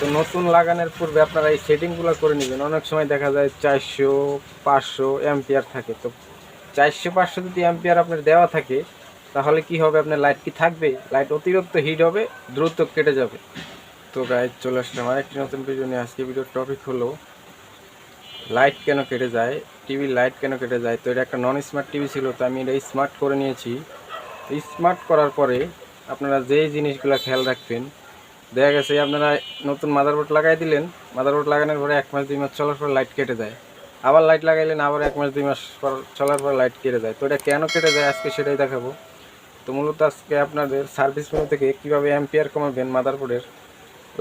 তো নতুন লাগানোর পূর্বে আপনারা এই সেটিংগুলো করে নেবেন। অনেক সময় দেখা যায় চারশো, পাঁচশো অ্যাম্পিয়ার থাকে। তো চারশো, পাঁচশো যদি অ্যাম্পিয়ার আপনার দেওয়া থাকে, তাহলে কি হবে? আপনার লাইট কি থাকবে? লাইট অতিরিক্ত হিট হবে, দ্রুত কেটে যাবে। তো গাইজ চলে আসলাম আরেকটি নতুন ভিডিও নিয়ে। আজকে ভিডিওর টপিক হলো লাইট কেন কেটে যায়? টিভির লাইট কেন কেটে যায়? তো এটা একটা নন স্মার্ট টিভি ছিল, তো আমি এটা স্মার্ট করে নিয়েছি। স্মার্ট করার পরে আপনারা যেই জিনিসগুলো খেয়াল রাখবেন দেখা গেছে আপনারা নতুন মাদারবোর্ড লাগাই দিলেন মাদারবোর্ড লাগানোর পরে এক মাস, দুই মাস চলার পর লাইট কেটে যায়। আবার লাইট লাগাইলেন, আবার এক মাস, দুই মাস পর চলার পর লাইট কেটে যায়। তো এটা কেন কেটে যায়? আজকে সেটাই দেখাবো। তো মূলত আজকে আপনাদের সার্ভিস মেনু থেকে কীভাবে অ্যাম্পিয়ার কমাবেন মাদারবোর্ডের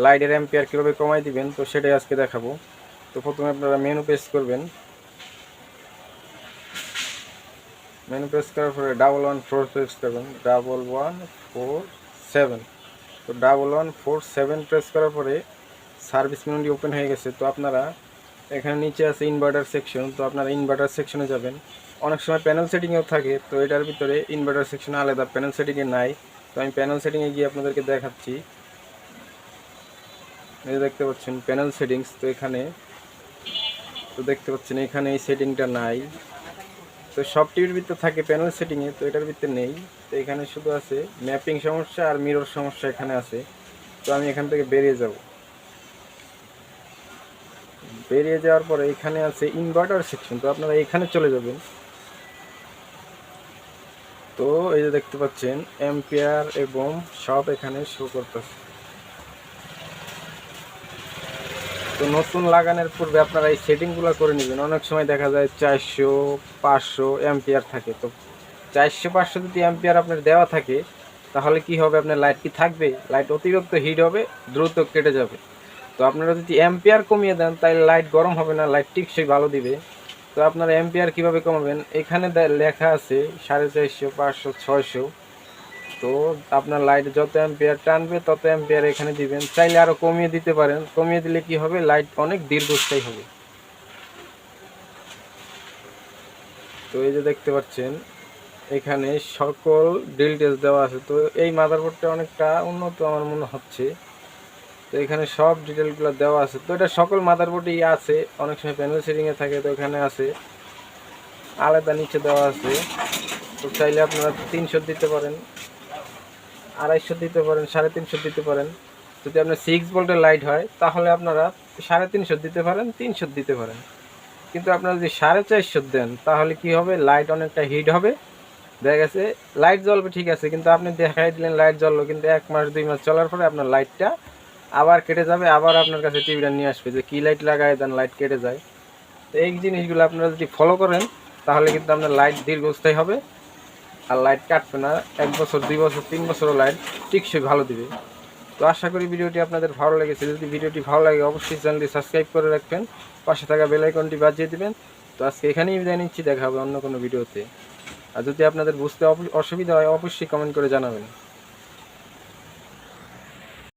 লাইটের অ্যাম্পিয়ার কীভাবে কমাই দিবেন, তো সেটাই আজকে দেখাবো। তো প্রথমে আপনারা মেনু পেস করবেন। মেনু প্রেস করার পরে ডাবল ওয়ান ফোর প্রেস করবেন ডাবল ওয়ান ফোর সেভেন তো double one four seven press করার পরে সার্ভিস মেনুটি ওপেন হয়ে গেছে। তো আপনারা এখানে নিচে আছে ইনভার্টার সেকশন তো আপনারা ইনভার্টার সেকশনে যাবেন। অনেক সময় প্যানেল সেটিংয়েও থাকে, তো এটার ভিতরে ইনভার্টার সেকশনে আলাদা প্যানেল সেটিংয়ে নাই। তো আমি প্যানেল সেটিংয়ে গিয়ে আপনাদেরকে দেখাচ্ছি। এই দেখতে পাচ্ছেন প্যানেল সেটিংস তো এখানে, তো দেখতে পাচ্ছেন এখানে এই সেটিংটা নাই। তো সব টিভির ভিতরে থাকে প্যানেল সেটিংয়ে তো এটার ভিতরে নেই। তো এখানে শুধু আছে ম্যাপিং সমস্যা আর মিরর সমস্যা এখানে আছে। তো আমি এখান থেকে বেরিয়ে যাব। বেরিয়ে যাওয়ার পরে এখানে আছে ইনভার্টার সেকশন তো আপনারা এখানে চলে যাবেন। তো এই যে দেখতে পাচ্ছেন এম্পিয়ার এবং সব এখানে শো করতেছে। তো নতুন লাগানোর পূর্বে আপনারা এই সেটিংগুলো করে নেবেন। অনেক সময় দেখা যায় চারশো, পাঁচশো অ্যাম্পিয়ার থাকে। তো চারশো পাঁচশো যদি অ্যাম্পিয়ার আপনার দেওয়া থাকে, তাহলে কি হবে? আপনার লাইট কি থাকবে? লাইট অতিরিক্ত হিট হবে, দ্রুত কেটে যাবে। তো আপনারা যদি অ্যাম্পিয়ার কমিয়ে দেন, তাহলে লাইট গরম হবে না লাইট টিকসই ভালো দিবে। তো আপনারা অ্যাম্পিয়ার কীভাবে কমাবেন? এখানে লেখা আছে সাড়ে চারশো, পাঁচশো, ছয়শো। তো আপনার লাইট যত অ্যাম্পিয়ার টানবে, তত অ্যাম্পিয়ার এখানে দিবেন। চাইলে আরও কমিয়ে দিতে পারেন। কমিয়ে দিলে কি হবে? লাইট অনেক দীর্ঘস্থায়ী হবে। তো এই যে দেখতে পাচ্ছেন এখানে সকল ডিটেলস দেওয়া আছে। তো এই মাদারবোর্ডটা অনেকটা উন্নত আমার মনে হচ্ছে। তো এখানে সব ডিটেলগুলো দেওয়া আছে। তো এটা সকল মাদারবোর্ডেই আছে। অনেক সময় প্যানেল সেটিংয়ে থাকে, তো এখানে আছে। আলাদা নিচে দেওয়া আছে। তো চাইলে আপনারা তিনশো দিতে পারেন, আড়াইশো দিতে পারেন, সাড়ে তিনশো দিতে পারেন। যদি আপনার সিক্স ভোল্টের লাইট হয়, তাহলে আপনারা সাড়ে তিনশো দিতে পারেন, তিনশো দিতে পারেন। কিন্তু আপনারা যদি সাড়ে চারশো দেন, তাহলে কি হবে? লাইট অনেকটা হিট হবে। দেখা গেছে লাইট জ্বলবে ঠিক আছে, কিন্তু আপনি দেখাই দিলেন লাইট জ্বললো, কিন্তু এক মাস, দুই মাস চলার পরে আপনার লাইটটা আবার কেটে যাবে, আবার আপনার কাছে টিভিটা নিয়ে আসবে যে কী লাইট লাগায় দেন লাইট কেটে যায়। তো এই জিনিসগুলো আপনারা যদি ফলো করেন, তাহলে কিন্তু আপনার লাইট দীর্ঘস্থায়ী হবে। আর লাইট কাটবে না, এক বছর, দুই বছর, তিন বছরও লাইট টিকসই ভালো দিবে। তো আশা করি ভিডিওটি আপনাদের ভালো লেগেছে। যদি ভিডিওটি ভালো লাগে, অবশ্যই চ্যানেলটি সাবস্ক্রাইব করে রাখবেন। পাশে থাকা বেল আইকনটি বাজিয়ে দেবেন। তো আজকে এখানেই বিদায় নিচ্ছি, দেখা হবে অন্য কোনো ভিডিওতে। আর যদি আপনাদের বুঝতে অসুবিধা হয় অবশ্যই কমেন্ট করে জানাবেন।